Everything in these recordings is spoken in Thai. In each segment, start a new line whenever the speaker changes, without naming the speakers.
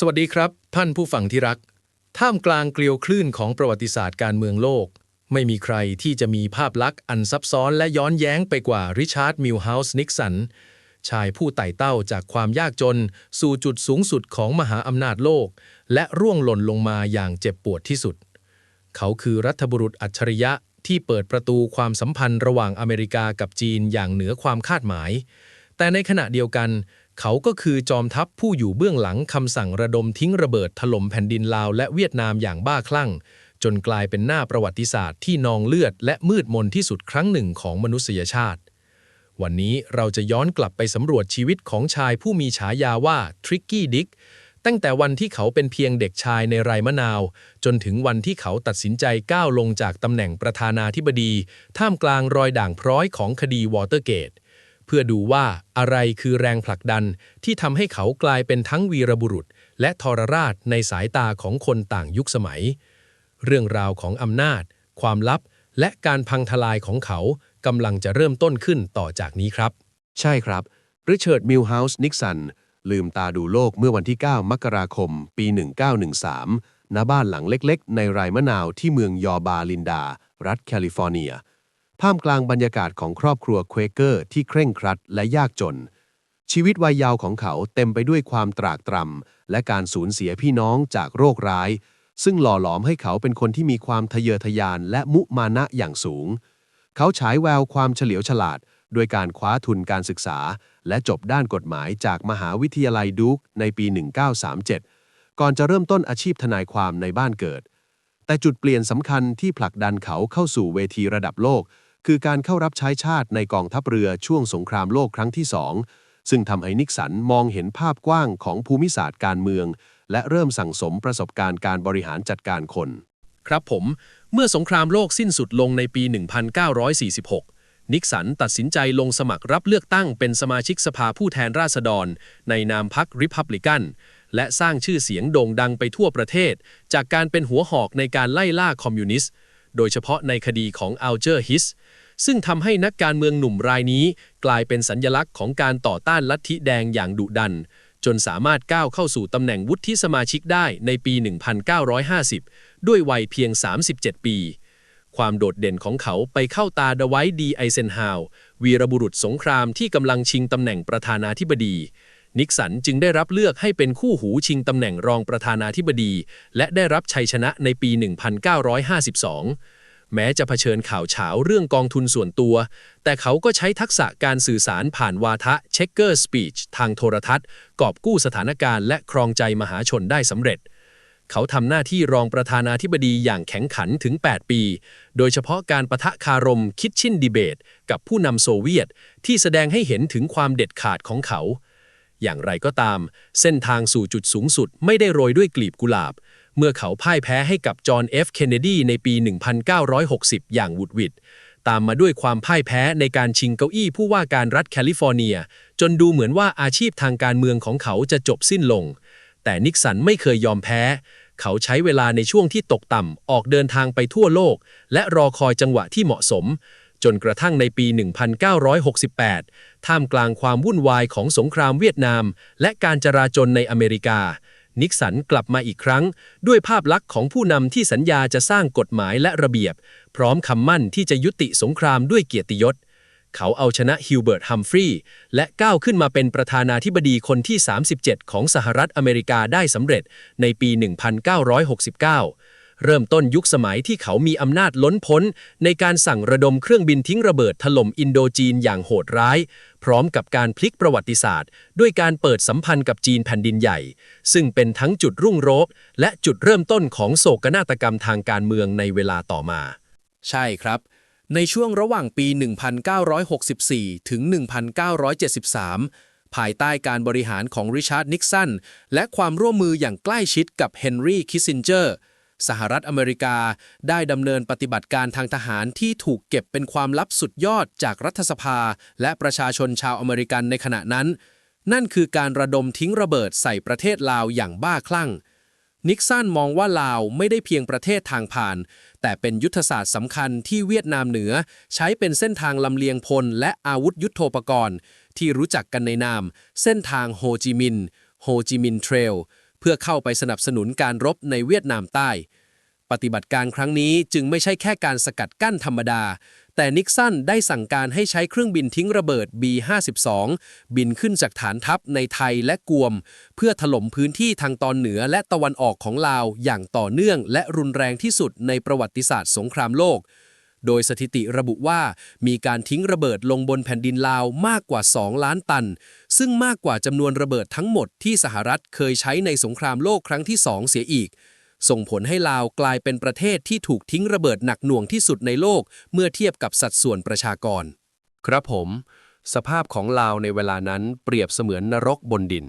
สวัสดีครับ ท่านผู้ฟังที่รัก ท่ามกลางเกลียวคลื่นของประวัติศาสตร์การเมืองโลก ไม่มีใครที่จะมีภาพลักษณ์อันซับซ้อนและย้อนแย้งไปกว่าริชาร์ดมิลเฮาส์นิกสัน ชายผู้ไต่เต้าจากความยากจน สู่จุดสูงสุดของมหาอำนาจโลก และร่วงหล่นลงมาอย่างเจ็บปวดที่สุด เขาคือรัฐบุรุษอัจฉริยะที่เปิดประตูความสัมพันธ์ระหว่างอเมริกากับจีนอย่างเหนือความคาดหมาย แต่ในขณะเดียวกัน เขาก็คือจอมทัพผู้อยู่เบื้องหลังคำสั่งระดมทิ้งระเบิดถล่มแผ่นดินลาวและเวียดนามอย่างบ้าคลั่ง จนกลายเป็นหน้าประวัติศาสตร์ที่นองเลือดและมืดมนที่สุดครั้งหนึ่งของมนุษยชาติ วันนี้เราจะย้อนกลับไปสำรวจชีวิตของชายผู้มีฉายาว่าทริกกี้ดิกตั้งแต่วันที่เขาเป็นเพียงเด็กชายในไรมะนาว จนถึงวันที่เขาตัดสินใจก้าวลงจากตำแหน่งประธานาธิบดี ท่ามกลางรอยด่างพร้อยของคดีวอเตอร์เกต เพื่อดูว่าอะไรคือแรงผลักดันที่ทำให้เขากลายเป็นทั้งวีรบุรุษ และทรราชในสายตาของคนต่างยุคสมัย เรื่องราวของอำนาจ ความลับ และการพังทลายของเขากำลังจะเริ่มต้นขึ้นต่อจากนี้ครับ
ใช่ครับ ริชาร์ดมิลเฮาส์นิกสันลืมตาดูโลกเมื่อวันที่ 9 มกราคม ปี 1913ณบ้านหลังเล็ก ๆ ในไรมะนาวที่เมืองยอบาลินดา รัฐแคลิฟอร์เนีย ท่ามกลางบรรยากาศของครอบครัวเควเกอร์ที่เคร่งครัดและยากจน ชีวิตวัยยาวของเขาเต็มไปด้วยความตรากตรำและการสูญเสียพี่น้องจากโรคร้าย ซึ่งหล่อหลอมให้เขาเป็นคนที่มีความทะเยอทะยานและมุมานะอย่างสูง เขาฉายแววความเฉลียวฉลาด โดยการคว้าทุนการศึกษา และจบด้านกฎหมายจากมหาวิทยาลัยดูกในปี 1937 ก่อนจะเริ่มต้นอาชีพทนายความในบ้านเกิด แต่จุดเปลี่ยนสำคัญที่ผลักดันเขาเข้าสู่เวทีระดับโลก คือการเข้ารับใช้ชาติในกองทัพเรือช่วงสงครามโลกครั้งที่สองซึ่งทำให้นิกสันมองเห็นภาพกว้างของภูมิศาสตร์การเมือง และเริ่มสั่งสมประสบการณ์การบริหารจัดการคน
ครับผม เมื่อสงครามโลกสิ้นสุดลงในปี 1946 นิกสันตัดสินใจลงสมัครรับเลือกตั้งเป็นสมาชิกสภาผู้แทนราษฎร ในนามพรรคริพับลิกัน และสร้างชื่อเสียงโด่งดังไปทั่วประเทศ จากการเป็นหัวหอกในการไล่ล่าคอมมิวนิสต์ โดยเฉพาะในคดีของอัลเจอร์ฮิส ซึ่งทำให้นักการเมืองหนุ่มรายนี้ กลายเป็นสัญญลักษณ์ของการต่อต้านลัทธิแดงอย่างดุดัน จนสามารถก้าวเข้าสู่ตำแหน่งวุฒิสมาชิกได้ในปี 1950 ด้วยวัยเพียง 37 ปี ความโดดเด่นของเขาไปเข้าตาดไวท์ดีไอเซนฮาว วีรบุรุษสงครามที่กำลังชิงตำแหน่งประธานาธิบดี นิกสันจึงได้รับเลือกให้เป็นคู่หูชิงตำแหน่งรองประธานาธิบดี และได้รับชัยชนะในปี 1952 แม้จะเผชิญข่าวเฉาเรื่องกองทุนส่วนตัว แต่เขาก็ใช้ทักษะการสื่อสารผ่านวาทะเช็คเกอร์สปีชทางโทรทัศน์ กอบกู้สถานการณ์และครองใจมหาชนได้สำเร็จเขาทำหน้าที่รองประธานาธิบดีอย่างแข็งขันถึง 8 ปี โดยเฉพาะการประทะคารมคิดชินดีเบต กับผู้นำโซเวียต ที่แสดงให้เห็นถึงความเด็ดขาดของเขา อย่างไรก็ตาม เส้นทางสู่จุดสูงสุดไม่ได้โรยด้วยกลีบกุหลาบ เมื่อเขาพ่ายแพ้ให้กับจอห์นเอฟเคนเนดีในปี 1960 อย่างหวุดหวิดตามมาด้วยความพ่ายแพ้ในการชิงเก้าอี้ผู้ว่าการรัฐแคลิฟอร์เนีย จนดูเหมือนว่าอาชีพทางการเมืองของเขาจะจบสิ้นลง แต่นิกสันไม่เคยยอมแพ้ เขาใช้เวลาในช่วงที่ตกต่ำออกเดินทางไปทั่วโลก และรอคอยจังหวะที่เหมาะสม จนกระทั่งในปี 1968 ท่ามกลางความวุ่นวายของสงครามเวียดนาม และการจราจนในอเมริกา นิกสันกลับมาอีกครั้ง ด้วยภาพลักษณ์ของผู้นำที่สัญญาจะสร้างกฎหมายและระเบียบ พร้อมคำมั่นที่จะยุติสงครามด้วยเกียรติยศ เขาเอาชนะฮิวเบิร์ต ฮัมฟรีย์และก้าวขึ้นมาเป็นประธานาธิบดีคนที่ 37 ของสหรัฐอเมริกาได้สำเร็จในปี 1969 เริ่มต้นยุคสมัยที่เขามีอำนาจล้นพ้น ในการสั่งระดมเครื่องบินทิ้งระเบิดถล่มอินโดจีนอย่างโหดร้าย พร้อมกับการพลิกประวัติศาสตร์ ด้วยการเปิดสัมพันธ์กับจีนแผ่นดินใหญ่ ซึ่งเป็นทั้งจุดรุ่งโรจน์และจุดเริ่มต้นของโศกนาฏกรรมทางการเมืองในเวลาต่อมา ใช่ครับในช่วงระหว่างปี 1964 ถึง 1973 ภายใต้การบริหารของริชาร์ด นิกสัน และความร่วมมืออย่างใกล้ชิดกับเฮนรี่ คิสซินเจอร์ สหรัฐอเมริกา ได้ดำเนินปฏิบัติการทางทหารที่ถูกเก็บเป็นความลับสุดยอดจากรัฐสภา และประชาชนชาวอเมริกันในขณะนั้น นั่นคือการระดมทิ้งระเบิดใส่ประเทศลาวอย่างบ้าคลั่ง นิกสันมองว่าลาวไม่ได้เพียงประเทศทางผ่าน แต่เป็นยุทธศาสตร์สำคัญที่เวียดนามเหนือ ใช้เป็นเส้นทางลำเลียงพลและอาวุธยุโทโธปกรณ์ ที่รู้จักกันในนาม เส้นทางโฮจิมินห์โฮจิมินห์เทรล เพื่อเข้าไปสนับสนุนการรบในเวียดนามใต้ ปฏิบัติการครั้งนี้จึงไม่ใช่แค่การสกัดกั้นธรรมดา แต่นิกสันได้สั่งการให้ใช้เครื่องบินทิ้งระเบิด B-52 บินขึ้นจากฐานทัพในไทยและกวม เพื่อถล่มพื้นที่ทางตอนเหนือและตะวันออกของลาวอย่างต่อเนื่องและรุนแรงที่สุดในประวัติศาสตร์สงครามโลก โดยสถิติระบุว่ามีการทิ้งระเบิดลงบนแผ่นดินลาวมากกว่า 2 ล้านตัน ซึ่งมากกว่าจำนวนระเบิดทั้งหมดที่สหรัฐเคยใช้ในสงครามโลกครั้งที่2เสียอีก ส่งผลให้ลาวกลายเป็นประเทศที่ถูกทิ้งระเบิดหนักหน่วงที่สุดในโลก เมื่อเทียบกับสัดส่วนประชากร ครับผม สภาพของลาวในเวลานั้นเปรียบเสมือนนรกบนดิน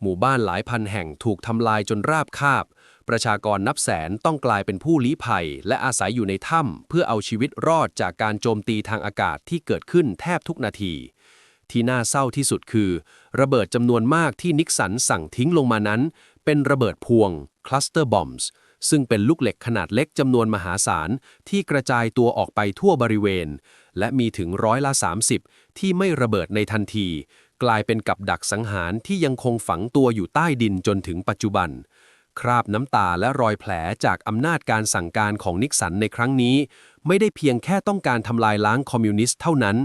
หมู่บ้านหลายพันแห่งถูกทำลายจนราบคาบ ประชากรนับแสนต้องกลายเป็นผู้ลี้ภัย และอาศัยอยู่ในถ้ำเพื่อเอาชีวิตรอดจากการโจมตีทางอากาศที่เกิดขึ้นแทบทุกนาที ที่น่าเศร้าที่สุดคือ ระเบิดจำนวนมากที่นิกสันสั่งทิ้งลงมานั้น เป็นระเบิดพวง cluster bombs ซึ่งเป็นลูกเหล็กขนาดเล็กจำนวนมหาศาล ที่กระจายตัวออกไปทั่วบริเวณ และมีถึงร้อยละ 30 ที่ไม่ระเบิดในทันที กลายเป็นกับดักสังหารที่ยังคงฝังตัวอยู่ใต้ดินจนถึงปัจจุบัน คราบน้ำตาและรอยแผลจากอำนาจการสั่งการของนิกสันในครั้งนี้ ไม่ได้เพียงแค่ต้องการทำลายล้างคอมมิวนิสต์เท่านั้น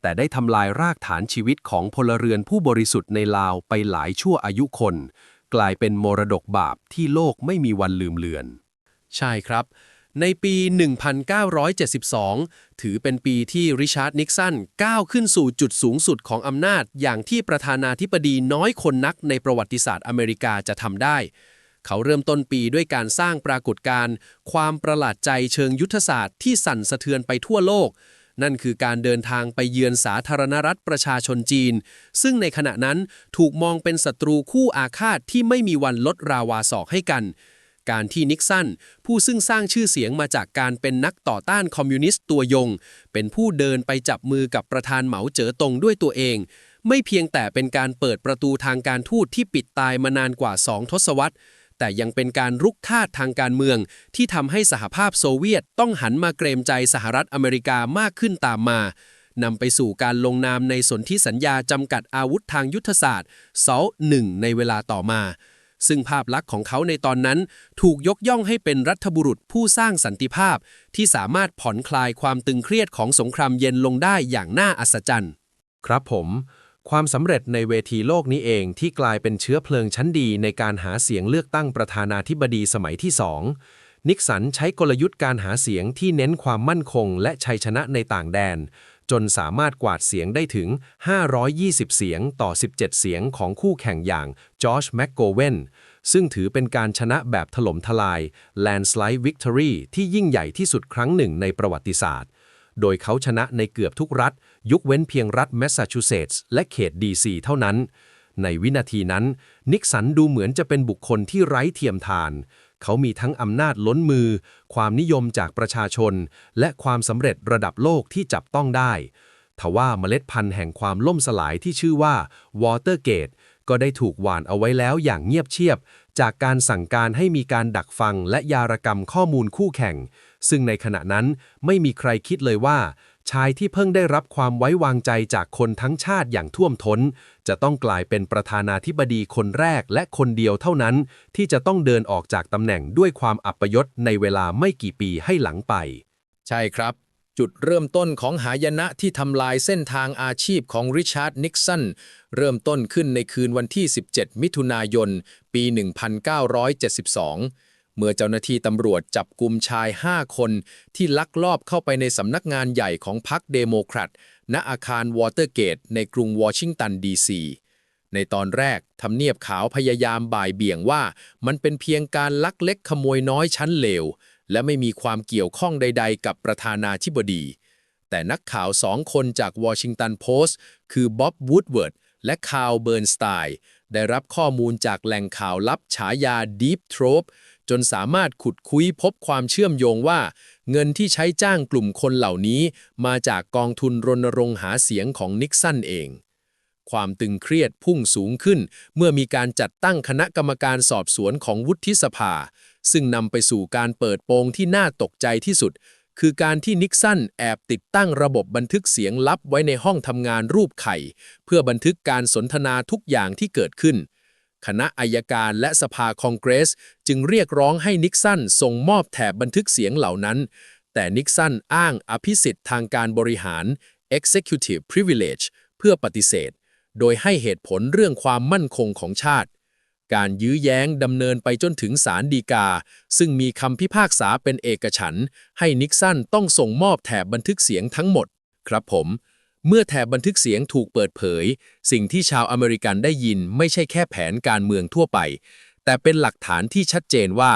แต่ได้ทำลายรากฐานชีวิตของพลเรือนผู้บริสุทธิ์ในลาวไปหลายชั่วอายุคน กลายเป็นมรดกบาปที่โลกไม่มีวันลืมเลือน ใช่ครับ ในปี 1972 ถือเป็นปีที่ริชาร์ดนิกสันก้าวขึ้นสู่จุดสูงสุดของอำนาจ อย่างที่ประธานาธิบดีน้อยคนนักในประวัติศาสตร์อเมริกาจะทำได้ เขาเริ่มต้นปีด้วยการสร้างปรากฏการณ์ความประหลาดใจเชิงยุทธศาสตร์ที่สั่นสะเทือนไปทั่วโลก นั่นคือการเดินทางไปเยือนสาธารณรัฐประชาชนจีน ซึ่งในขณะนั้นถูกมองเป็นศัตรูคู่อาฆาตที่ไม่มีวันลดราวาศอกให้กัน การที่นิกสันผู้ซึ่งสร้างชื่อเสียงมาจากการเป็นนักต่อต้านคอมมิวนิสต์ตัวยง เป็นผู้เดินไปจับมือกับประธานเหมาเจ๋อตงด้วยตัวเองไม่เพียงแต่เป็นการเปิดประตูทางการทูตที่ปิดตายมานานกว่าสองทศวรรษ แต่ยังเป็นการรุกคาดทางการเมือง ที่ทำให้สหภาพโซเวียตต้องหันมาเกรงใจสหรัฐอเมริกามากขึ้นตามมานำไปสู่การลงนามในสนธิสัญญาจำกัดอาวุธทางยุทธศาสตร์เซาหนึ่งในเวลาต่อมา ซึ่งภาพลักษณ์ของเขาในตอนนั้น ถูกยกย่องให้เป็นรัฐบุรุษผู้สร้างสันติภาพ ที่สามารถผ่อนคลายความตึงเครียดของสงครามเย็นลงได้อย่างน่าอัศจรรย์ ครับผม ความสำเร็จในเวทีโลกนี้เองที่กลายเป็นเชื้อเพลิงชั้นดีในการหาเสียงเลือกตั้งประธานาธิบดีสมัยที่สองนิกสันใช้กลยุทธ์การหาเสียงที่เน้นความมั่นคงและชัยชนะในต่างแดน จนสามารถกวาดเสียงได้ถึง 520 เสียงต่อ 17 เสียงของคู่แข่งอย่างจอร์จแมกโกเวนซึ่งถือเป็นการชนะแบบถล่มทลาย landslide victory ที่ยิ่งใหญ่ที่สุดครั้งหนึ่งในประวัติศาสตร์ โดยเขาชนะในเกือบทุกรัฐ ยกเว้นเพียงรัฐแมสซาชูเซตส์และเขตดีซีเท่านั้น ในวินาทีนั้น นิกสันดูเหมือนจะเป็นบุคคลที่ไร้เทียมทาน เขามีทั้งอำนาจล้นมือ ความนิยมจากประชาชน และความสำเร็จระดับโลกที่จับต้องได้ ทว่าเมล็ดพันธุ์แห่งความล่มสลายที่ชื่อว่าวอเตอร์เกตก็ได้ถูกหว่านเอาไว้แล้วอย่างเงียบเชียบ จากการสั่งการให้มีการดักฟังและยารกรรมข้อมูลคู่แข่ง ซึ่งในขณะนั้นไม่มีใครคิดเลยว่า ชายที่เพิ่งได้รับความไว้วางใจจากคนทั้งชาติอย่างท่วมท้น จะต้องกลายเป็นประธานาธิบดีคนแรกและคนเดียวเท่านั้น ที่จะต้องเดินออกจากตำแหน่งด้วยความอัปยศในเวลาไม่กี่ปีให้หลังไป
ใช่ครับ จุดเริ่มต้นของหายนะที่ทำลายเส้นทางอาชีพของริชาร์ดนิกสันเริ่มต้นขึ้นในคืนวันที่ 17 มิถุนายน ปี 1972 เมื่อเจ้าหน้าที่ตำรวจจับกลุ่มชาย 5 คนที่ลักลอบเข้าไปในสำนักงานใหญ่ของพรรคเดโมแครตณอาคารวอเตอร์เกต ในกรุงวอชิงตันดีซีในตอนแรกทำเนียบขาวพยายามบ่ายเบี่ยงว่า มันเป็นเพียงการลักเล็กขโมยน้อยชั้นเลว และไม่มีความเกี่ยวข้องใด ๆ กับประธานาธิบดี แต่นักข่าวสองคนจากวอชิงตันโพสต์คือบ๊อบวูดเวิร์ดและคาร์ลเบิร์นสไตน์ได้รับข้อมูลจากแหล่งข่าวลับฉายา Deep Throat จนสามารถขุดคุยพบความเชื่อมโยงว่า เงินที่ใช้จ้างกลุ่มคนเหล่านี้ มาจากกองทุนรณรงค์หาเสียงของนิกสันเอง ความตึงเครียดพุ่งสูงขึ้น เมื่อมีการจัดตั้งคณะกรรมการสอบสวนของวุฒิสภา ซึ่งนำไปสู่การเปิดโปงที่น่าตกใจที่สุด คือการที่นิกสันแอบติดตั้งระบบบันทึกเสียงลับไว้ในห้องทำงานรูปไข่ เพื่อบันทึกการสนทนาทุกอย่างที่เกิดขึ้น
คณะอายการและสภาคองเกรส จึงเรียกร้องให้นิกสันส่งมอบแถบบันทึกเสียงเหล่านั้น แต่นิกสันอ้างอภิสิทธิ์ทางการบริหาร executive privilege เพื่อปฏิเสธ โดยให้เหตุผลเรื่องความมั่นคงของชาติ การยื้อแย้งดำเนินไปจนถึงศาลฎีกา ซึ่งมีคำพิพากษาเป็นเอกฉันให้นิกสันต้องส่งมอบแถบบันทึกเสียงทั้งหมด ครับผม เมื่อแถบบันทึกเสียงถูกเปิดเผย สิ่งที่ชาวอเมริกันได้ยินไม่ใช่แค่แผนการเมืองทั่วไป แต่เป็นหลักฐานที่ชัดเจนว่า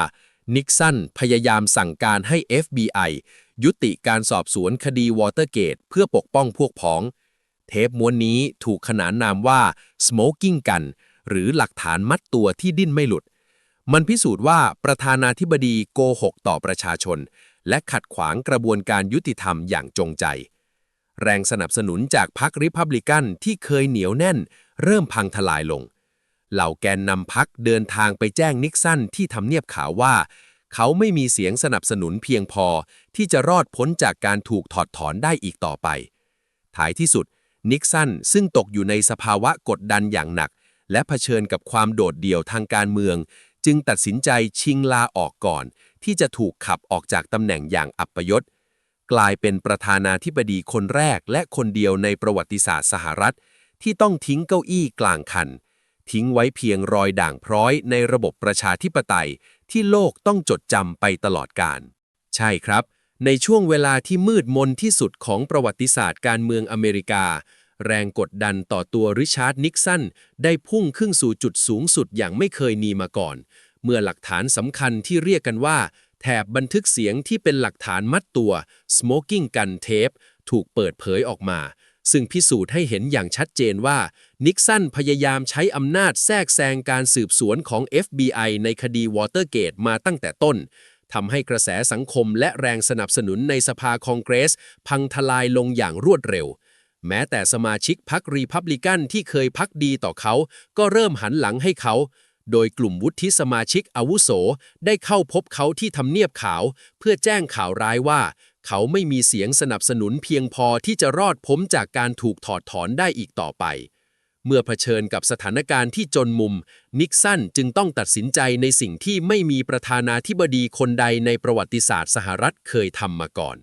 นิกสันพยายามสั่งการให้ FBI ยุติการสอบสวนคดีวอเตอร์เกตเพื่อปกป้องพวกพ้อง เทปม้วนนี้ถูกขนานนามว่า smoking gun หรือหลักฐานมัดตัวที่ดิ้นไม่หลุด มันพิสูจน์ว่าประธานาธิบดีโกหกต่อประชาชน และขัดขวางกระบวนการยุติธรรมอย่างจงใจ แรงสนับสนุนจากพรรคริพับลิกันที่เคยเหนียวแน่น เริ่มพังทลายลง เหล่าแกนนำพรรคเดินทางไปแจ้งนิกสันที่ทำเนียบขาวว่า เขาไม่มีเสียงสนับสนุนเพียงพอที่จะรอดพ้นจากการถูกถอดถอนได้อีกต่อไป ท้ายที่สุด นิกสันซึ่งตกอยู่ในสภาวะกดดันอย่างหนัก และเผชิญกับความโดดเดี่ยวทางการเมือง จึงตัดสินใจชิงลาออกก่อน ที่จะถูกขับออกจากตำแหน่งอย่างอัปยศ กลายเป็นประธานาธิบดีคนแรกและคนเดียวในประวัติศาสตร์สหรัฐ ที่ต้องทิ้งเก้าอี้กลางคัน ทิ้งไว้เพียงรอยด่างพร้อยในระบบประชาธิปไตย ที่โลกต้องจดจำไปตลอดกาลใช่ครับ ในช่วงเวลาที่มืดมนที่สุดของประวัติศาสตร์การเมืองอเมริกา แรงกดดันต่อตัวริชาร์ดนิกสันได้พุ่งขึ้นสู่จุดสูงสุดอย่างไม่เคยมีมาก่อน เมื่อหลักฐานสำคัญที่เรียกกันว่า แถบบันทึกเสียงที่เป็นหลักฐานมัดตัว smoking gun tape ถูกเปิดเผยออกมา ซึ่งพิสูจน์ให้เห็นอย่างชัดเจนว่า นิกสันพยายามใช้อำนาจแทรกแซงการสืบสวนของ FBI ในคดีวอเตอร์เกตมาตั้งแต่ต้นทำให้กระแสสังคมและแรงสนับสนุนในสภาคองเกรส พังทลายลงอย่างรวดเร็ว แม้แต่สมาชิกพรรครีพับลิกันที่เคยพักดีต่อเขา ก็เริ่มหันหลังให้เขา โดยกลุ่มวุฒิสมาชิกอาวุโสได้เข้าพบเขาที่ทำเนียบขาว เพื่อแจ้งข่าวร้ายว่า เขาไม่มีเสียงสนับสนุนเพียงพอที่จะรอดพ้นจากการถูกถอดถอนได้อีกต่อไป เมื่อเผชิญกับสถานการณ์ที่จนมุม นิกสันจึงต้องตัดสินใจในสิ่งที่ไม่มีประธานาธิบดีคนใดในประวัติศาสตร์สหรัฐเคยทำมาก่อน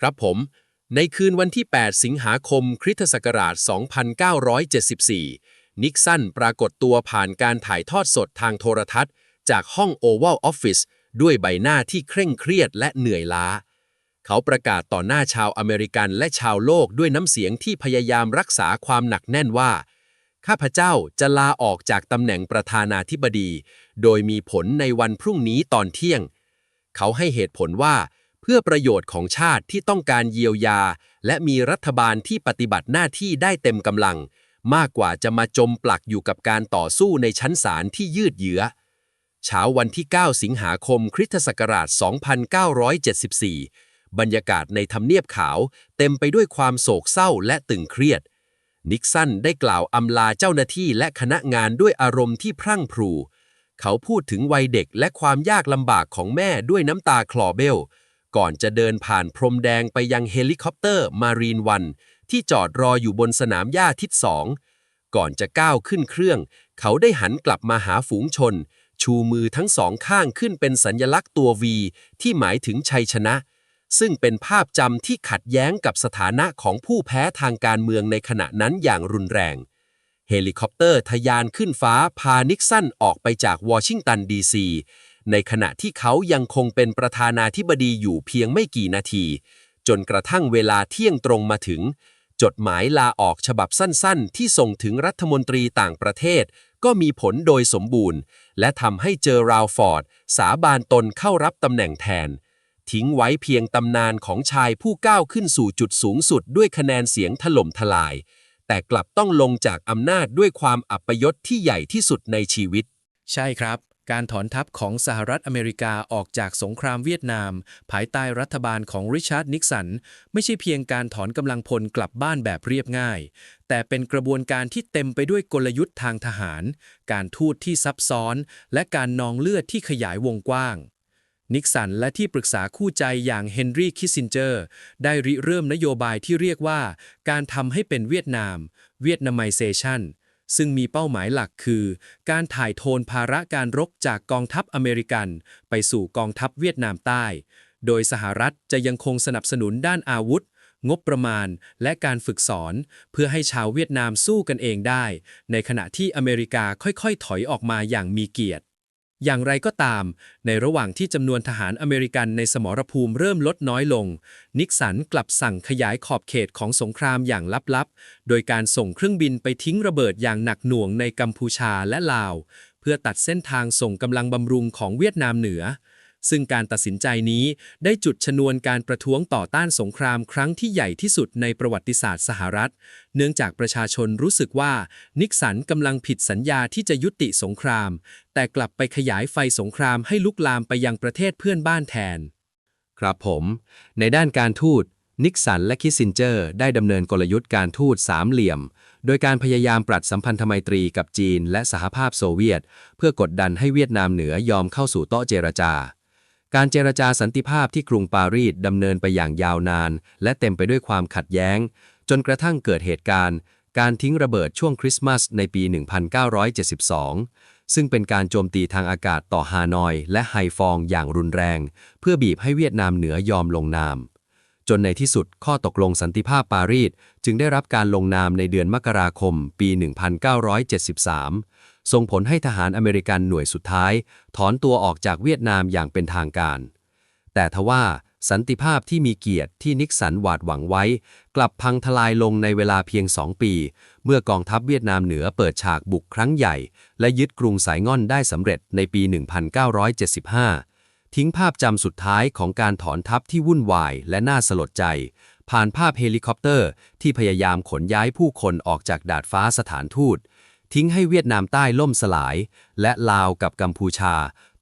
ครับผม ในคืนวันที่ 8 สิงหาคมคริสตศักราช 2974 นิกสันปรากฏตัวผ่านการถ่ายทอดสดทางโทรทัศน์ จากห้อง Oval Office ด้วยใบหน้าที่เคร่งเครียดและเหนื่อยล้า เขาประกาศต่อหน้าชาวอเมริกันและชาวโลกด้วยน้ำเสียงที่พยายามรักษาความหนักแน่นว่า ข้าพเจ้าจะลาออกจากตำแหน่งประธานาธิบดี โดยมีผลในวันพรุ่งนี้ตอนเที่ยง เขาให้เหตุผลว่า เพื่อประโยชน์ของชาติที่ต้องการเยียวยา และมีรัฐบาลที่ปฏิบัติหน้าที่ได้เต็มกำลัง มากกว่าจะมาจมปลักอยู่กับการต่อสู้ในชั้นศาลที่ยืดเยื้อ เช้าวันที่ 9 สิงหาคมคริสตศักราช 2974 บรรยากาศในทำเนียบขาวเต็มไปด้วยความโศกเศร้าและตึงเครียด นิกสันได้กล่าวอำลาเจ้าหน้าที่และคณะงานด้วยอารมณ์ที่พรั่งพรู เขาพูดถึงวัยเด็กและความยากลำบากของแม่ด้วยน้ำตาคลอเบล ก่อนจะเดินผ่านพรมแดงไปยังเฮลิคอปเตอร์มารีนวัน ที่จอดรออยู่บนสนามหญ้าทิศสอง ก่อนจะก้าวขึ้นเครื่อง เขาได้หันกลับมาหาฝูงชน ชูมือทั้งสองข้างขึ้นเป็นสัญลักษณ์ตัว V ที่หมายถึงชัยชนะ ซึ่งเป็นภาพจำที่ขัดแย้งกับสถานะของผู้แพ้ทางการเมืองในขณะนั้นอย่างรุนแรง เฮลิคอปเตอร์ทะยานขึ้นฟ้าพานิกสันออกไปจากวอชิงตันดีซีในขณะที่เขายังคงเป็นประธานาธิบดีอยู่เพียงไม่กี่นาที จนกระทั่งเวลาเที่ยงตรงมาถึง จดหมายลาออกฉบับสั้นๆ ที่ส่งถึงรัฐมนตรีต่างประเทศ ก็มีผลโดยสมบูรณ์ และทำให้เจอราวฟอร์ด สาบานตนเข้ารับตำแหน่งแทน ทิ้งไว้เพียงตำนานของชายผู้ก้าวขึ้นสู่จุดสูงสุดด้วยคะแนนเสียงถล่มทลาย แต่กลับต้องลงจากอำนาจด้วยความอัปยศที่ใหญ่ที่สุดในชีวิต
ใช่ครับ การถอนทัพของสหรัฐอเมริกาออกจากสงครามเวียดนาม ภายใต้รัฐบาลของริชาร์ดนิกสัน ไม่ใช่เพียงการถอนกำลังพลกลับบ้านแบบเรียบง่าย แต่เป็นกระบวนการที่เต็มไปด้วยกลยุทธ์ทางทหาร การทูตที่ซับซ้อน และการนองเลือดที่ขยายวงกว้างนิกสันและที่ปรึกษาคู่ใจอย่างเฮนรี่คิสซินเจอร์ ได้ริเริ่มนโยบายที่เรียกว่า การทำให้เป็นเวียดนาม เวียดนามไซเซชัน
ซึ่งมีเป้าหมายหลักคือ การถ่ายโทนภาระการรบจากกองทัพอเมริกัน ไปสู่กองทัพเวียดนามใต้ โดยสหรัฐจะยังคงสนับสนุนด้านอาวุธ งบประมาณ และการฝึกสอน เพื่อให้ชาวเวียดนามสู้กันเองได้ ในขณะที่อเมริกาค่อยๆ ถอยออกมาอย่างมีเกียรติ อย่างไรก็ตาม ในระหว่างที่จำนวนทหารอเมริกันในสมรภูมิเริ่มลดน้อยลง นิกสันกลับสั่งขยายขอบเขตของสงครามอย่างลับๆ โดยการส่งเครื่องบินไปทิ้งระเบิดอย่างหนักหน่วงในกัมพูชาและลาว เพื่อตัดเส้นทางส่งกำลังบำรุงของเวียดนามเหนือ ซึ่งการตัดสินใจนี้ได้จุดชนวนการประท้วงต่อต้านสงครามครั้งที่ใหญ่ที่สุดในประวัติศาสตร์สหรัฐ เนื่องจากประชาชนรู้สึกว่านิกสันกำลังผิดสัญญาที่จะยุติสงคราม แต่กลับไปขยายไฟสงครามให้ลุกลามไปยังประเทศเพื่อนบ้านแทน
ครับผม ในด้านการทูตนิกสันและคิสซินเจอร์ได้ดำเนินกลยุทธ์การทูตสามเหลี่ยม โดยการพยายามปรัดสัมพันธไมตรีกับจีนและสหภาพโซเวียต เพื่อกดดันให้เวียดนามเหนือยอมเข้าสู่โต๊ะเจรจา การเจรจาสันติภาพที่กรุงปารีสดำเนินไปอย่างยาวนาน และเต็มไปด้วยความขัดแย้ง จนกระทั่งเกิดเหตุการณ์ การทิ้งระเบิดช่วงคริสต์มาสในปี 1972 ซึ่งเป็นการโจมตีทางอากาศต่อฮานอย และไฮฟองอย่างรุนแรง เพื่อบีบให้เวียดนามเหนือยอมลงนาม จนในที่สุดข้อตกลงสันติภาพปารีสจึงได้รับการลงนามในเดือนมกราคม ปี 1973 ส่งผลให้ทหารอเมริกันหน่วยสุดท้าย ถอนตัวออกจากเวียดนามอย่างเป็นทางการ แต่ทว่าสันติภาพที่มีเกียรติที่นิกสันหวาดหวังไว้ กลับพังทลายลงในเวลาเพียงสองปี เมื่อกองทัพเวียดนามเหนือเปิดฉากบุกครั้งใหญ่ และยึดกรุงสายง่อนได้สำเร็จในปี 1975 ทิ้งภาพจำสุดท้ายของการถอนทัพที่วุ่นวายและน่าสลดใจ ผ่านภาพเฮลิคอปเตอร์ที่พยายามขนย้ายผู้คนออกจากดาดฟ้าสถานทูต ทิ้งให้เวียดนามใต้ล่มสลาย และลาวกับกัมพูชา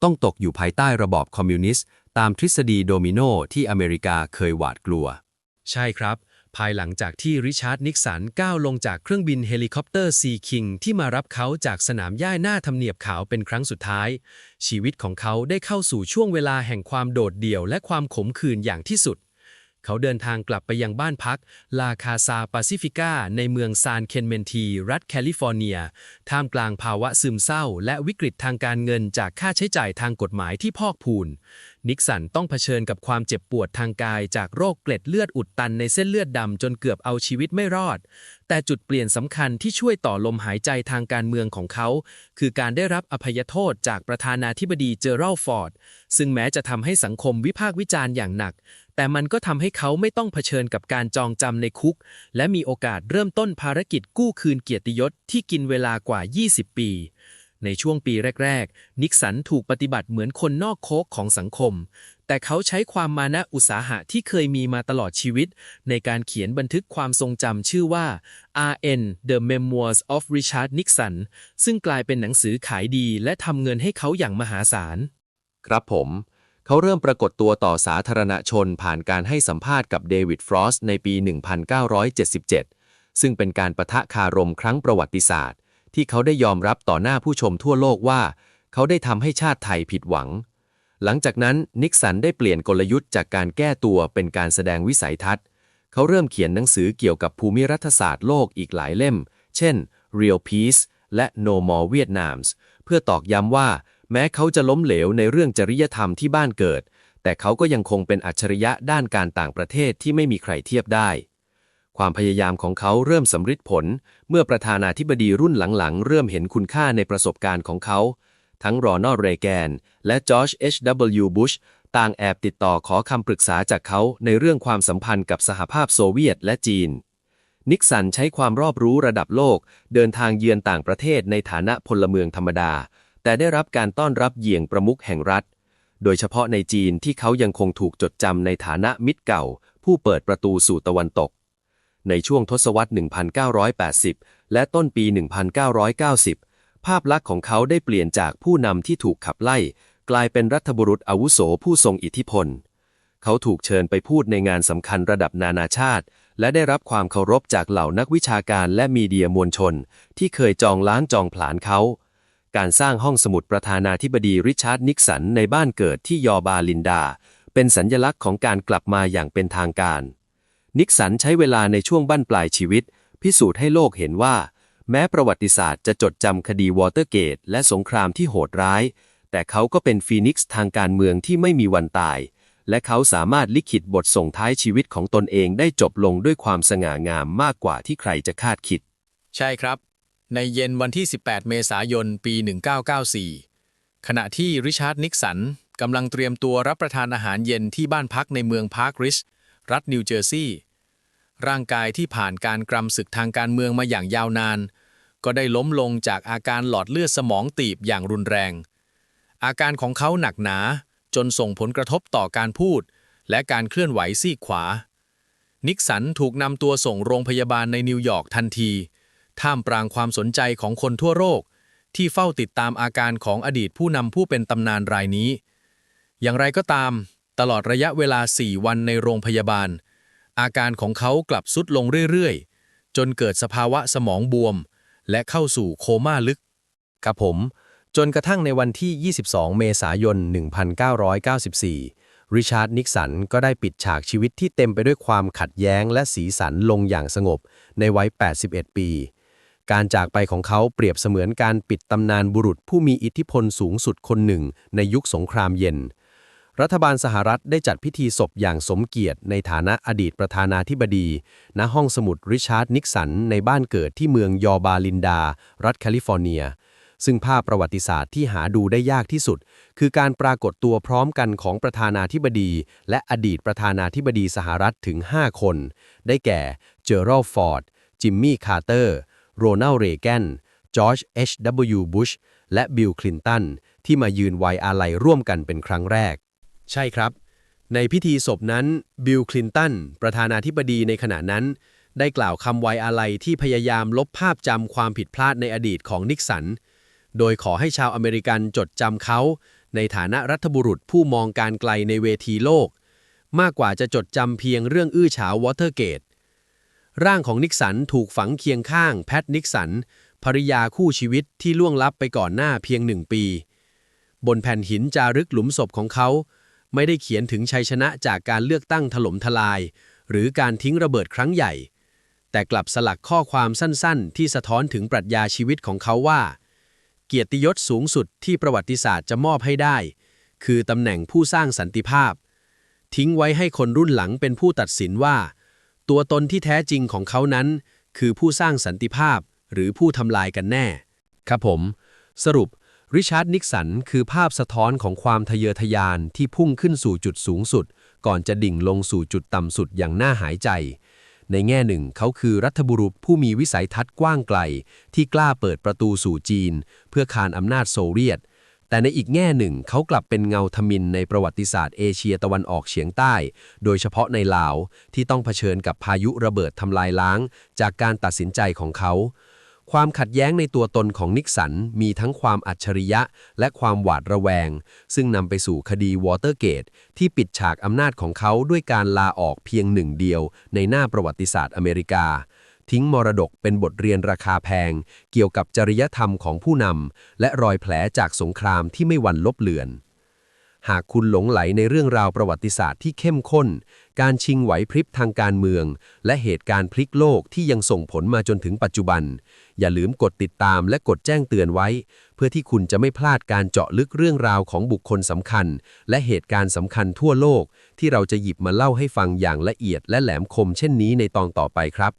ต้องตกอยู่ภายใต้ระบอบคอมมิวนิสต์ ตามทฤษฎีโดมิโนที่อเมริกาเคยหวาดกลัว
ใช่ครับ ภายหลังจากที่ริชาร์ดนิกสันก้าวลงจากเครื่องบินเฮลิคอปเตอร์ซีคิงที่มารับเขาจากสนามหญ้าหน้าทำเนียบขาวเป็นครั้งสุดท้าย ชีวิตของเขาได้เข้าสู่ช่วงเวลาแห่งความโดดเดี่ยวและความขมขื่นอย่างที่สุด เขาเดินทางกลับไปยังบ้านพักลาคาซาปาซิฟิก้าในเมืองซานเคนเมนที รัฐแคลิฟอร์เนีย ท่ามกลางภาวะซึมเศร้า และวิกฤตทางการเงินจากค่าใช้จ่ายทางกฎหมายที่พอกพูน นิกสันต้องเผชิญกับความเจ็บปวดทางกายจากโรคเกล็ดเลือดอุดตันในเส้นเลือดดำจนเกือบเอาชีวิตไม่รอด แต่จุดเปลี่ยนสำคัญที่ช่วยต่อลมหายใจทางการเมืองของเขา คือการได้รับอภัยโทษจากประธานาธิบดีเจอรัลฟอร์ด ซึ่งแม้จะทำให้สังคมวิพากษ์วิจารณ์อย่างหนัก แต่มันก็ทำให้เขาไม่ต้องเผชิญกับการจองจำในคุก และมีโอกาสเริ่มต้นภารกิจกู้คืนเกียรติยศที่กินเวลากว่า 20 ปี ในช่วงปีแรก ๆ นิกสันถูกปฏิบัติเหมือนคนนอกโคกของสังคม แต่เขาใช้ความมานะอุตสาหะที่เคยมีมาตลอดชีวิต ในการเขียนบันทึกความทรงจำชื่อว่า RN The Memoirs of Richard Nixon ซึ่งกลายเป็นหนังสือขายดีและทำเงินให้เขาอย่างมหาศาล
ครับผม เขาเริ่มปรากฏตัวต่อสาธารณชนผ่านการให้สัมภาษณ์กับเดวิดฟรอสต์ในปี 1977 ซึ่งเป็นการประทะคารมครั้งประวัติศาสตร์ ที่เขาได้ยอมรับต่อหน้าผู้ชมทั่วโลกว่า เขาได้ทำให้ชาติไทยผิดหวัง หลังจากนั้นนิกสันได้เปลี่ยนกลยุทธ์จากการแก้ตัวเป็นการแสดงวิสัยทัศน์ เขาเริ่มเขียนหนังสือเกี่ยวกับภูมิรัฐศาสตร์โลกอีกหลายเล่ม เช่น Real Peace และ No More Vietnams เพื่อตอกย้ำว่า แม้เขาจะล้มเหลวในเรื่องจริยธรรมที่บ้านเกิด แต่เขาก็ยังคงเป็นอัจฉริยะด้านการต่างประเทศที่ไม่มีใครเทียบได้ ความพยายามของเขาเริ่มสำฤทธิ์ผล เมื่อประธานาธิบดีรุ่นหลังๆ เริ่มเห็นคุณค่าในประสบการณ์ของเขา ทั้งรอนอลด์เรแกน และจอร์จ H.W. Bush ต่างแอบติดต่อขอคำปรึกษาจากเขาในเรื่องความสัมพันธ์กับสหภาพโซเวียตและจีน นิกสันใช้ความรอบรู้ระดับโลก เดินทางเยือนต่างประเทศในฐานะพลเมืองธรรมดา แต่ได้รับการต้อนรับเยี่ยงประมุขแห่งรัฐ โดยเฉพาะในจีนที่เขายังคงถูกจดจำในฐานะมิตรเก่า ผู้เปิดประตูสู่ตะวันตก ในช่วงทศวรรษ 1980 และต้นปี 1990 ภาพลักษณ์ของเขาได้เปลี่ยนจากผู้นำที่ถูกขับไล่ กลายเป็นรัฐบุรุษอาวุโสผู้ทรงอิทธิพล เขาถูกเชิญไปพูดในงานสำคัญระดับนานาชาติและได้รับความเคารพจากเหล่านักวิชาการและมีเดียมวลชน ที่เคยจองล้างจองผลาญเขา การสร้างห้องสมุดประธานาธิบดีริชาร์ดนิกสันในบ้านเกิดที่ยอบาลินดา เป็นสัญญลักษณ์ของการกลับมาอย่างเป็นทางการ นิกสันใช้เวลาในช่วงบั้นปลายชีวิต พิสูจน์ให้โลกเห็นว่า
แม้ประวัติศาสตร์จะจดจำคดีวอเตอร์เกต และสงครามที่โหดร้าย แต่เขาก็เป็นฟีนิกซ์ทางการเมืองที่ไม่มีวันตาย และเขาสามารถลิขิตบทส่งท้ายชีวิตของตนเองได้จบลงด้วยความสง่างามมากกว่าที่ใครจะคาดคิด
ใช่ครับ ในเย็นวันที่ 18 เมษายน ปี 1994 ขณะที่ริชาร์ดนิกสันกำลังเตรียมตัวรับประทานอาหารเย็นที่บ้านพักในเมืองพาร์คริช รัฐนิวเจอร์ซีย์ร่างกายที่ผ่านการกรำศึกทางการเมืองมาอย่างยาวนาน ก็ได้ล้มลงจากอาการหลอดเลือดสมองตีบอย่างรุนแรง อาการของเขาหนักหนาจนส่งผลกระทบต่อการพูด และการเคลื่อนไหวซีกขวา นิกสันถูกนำตัวส่งโรงพยาบาลในนิวยอร์กทันที ท่ามกลางความสนใจของคนทั่วโลกที่เฝ้าติดตามอาการของอดีตผู้นำผู้เป็นตำนานรายนี้ อย่างไรก็ตาม ตลอดระยะเวลา 4 วันในโรงพยาบาล อาการของเขากลับสุดลงเรื่อยๆ จนเกิดสภาวะสมองบวม และเข้าสู่โคม่าลึก
ครับผม จนกระทั่งในวันที่ 22 เมษายน 1994 ริชาร์ด นิกสันก็ได้ปิดฉากชีวิตที่เต็มไปด้วยความขัดแย้งและสีสันลงอย่างสงบในวัย 81 ปี การจากไปของเขาเปรียบเสมือนการปิดตำนานบุรุษผู้มีอิทธิพลสูงสุดคนหนึ่งในยุคสงครามเย็น รัฐบาลสหรัฐได้จัดพิธีศพอย่างสมเกียรติในฐานะอดีตประธานาธิบดี ณ ห้องสมุดริชาร์ดนิกสัน ในบ้านเกิดที่เมืองยอร์บาลินดา รัฐแคลิฟอร์เนีย ซึ่งภาพประวัติศาสตร์ที่หาดูได้ยากที่สุด คือการปรากฏตัวพร้อมกันของประธานาธิบดี และอดีตประธานาธิบดีสหรัฐถึง 5 คน ได้แก่ เจอรัลฟอร์ด จิมมี่ คาร์เตอร์ โรนัลเรแกนจอร์จเอชวบุชและบิลคลินตันที่มายืนไว้อาลัยร่วมกันเป็นครั้งแรก ใช่ครับ ในพิธีศพนั้นบิลคลินตันประธานาธิบดีในขณะนั้น ได้กล่าวคำไว้อาลัยที่พยายามลบภาพจำความผิดพลาดในอดีตของนิกสัน โดยขอให้ชาวอเมริกันจดจำเขา ในฐานะรัฐบุรุษผู้มองการไกลในเวทีโลก มากกว่าจะจดจำเพียงเรื่องอื้อฉาววอเตอร์เกต ร่างของนิกสันถูกฝังเคียงข้างแพทนิกสันภริยาคู่ชีวิตที่ล่วงลับไปก่อนหน้าเพียงหนึ่งปี บนแผ่นหินจารึกหลุมศพของเขา ไม่ได้เขียนถึงชัยชนะจากการเลือกตั้งถล่มทลาย หรือการทิ้งระเบิดครั้งใหญ่ แต่กลับสลักข้อความสั้นๆ ที่สะท้อนถึงปรัชญาชีวิตของเขาว่า เกียรติยศสูงสุดที่ประวัติศาสตร์จะมอบให้ได้ คือตำแหน่งผู้สร้างสันติภาพ ทิ้งไว้ให้คนรุ่นหลังเป็นผู้ตัดสินว่า ตัวตนที่แท้จริงของเขานั้น คือผู้สร้างสันติภาพหรือผู้ทำลายกันแน่ ครับผม สรุป ริชาร์ดนิกสันคือภาพสะท้อนของความทะเยอทะยานที่พุ่งขึ้นสู่จุดสูงสุด ก่อนจะดิ่งลงสู่จุดต่ำสุดอย่างน่าหายใจ ในแง่หนึ่งเขาคือรัฐบุรุษผู้มีวิสัยทัศน์กว้างไกล ที่กล้าเปิดประตูสู่จีน เพื่อคานอำนาจโซเวียต แต่ในอีกแง่หนึ่งเขากลับเป็นเงาทมินในประวัติศาสตร์เอเชียตะวันออกเฉียงใต้ โดยเฉพาะในลาวที่ต้องเผชิญกับพายุระเบิดทำลายล้าง จากการตัดสินใจของเขา ความขัดแย้งในตัวตนของนิกสันมีทั้งความอัจฉริยะ และความหวาดระแวง ซึ่งนำไปสู่คดีวอเตอร์เกตที่ปิดฉากอำนาจของเขาด้วยการลาออกเพียงหนึ่งเดียวในหน้าประวัติศาสตร์อเมริกา ทิ้งมรดกเป็นบทเรียนราคาแพง เกี่ยวกับจริยธรรมของผู้นำและรอยแผลจากสงครามที่ไม่หวั่นลบเลือน หากคุณหลงไหลในเรื่องราวประวัติศาสตร์ที่เข้มข้น การชิงไหวพริบทางการเมือง และเหตุการณ์พลิกโลกที่ยังส่งผลมาจนถึงปัจจุบัน อย่าลืมกดติดตามและกดแจ้งเตือนไว้ เพื่อที่คุณจะไม่พลาดการเจาะลึกเรื่องราวของบุคคลสำคัญ และเหตุการณ์สำคัญทั่วโลก ที่เราจะหยิบมาเล่าให้ฟังอย่างละเอียดและแหลมคมเช่นนี้ในตอนต่อไปครับ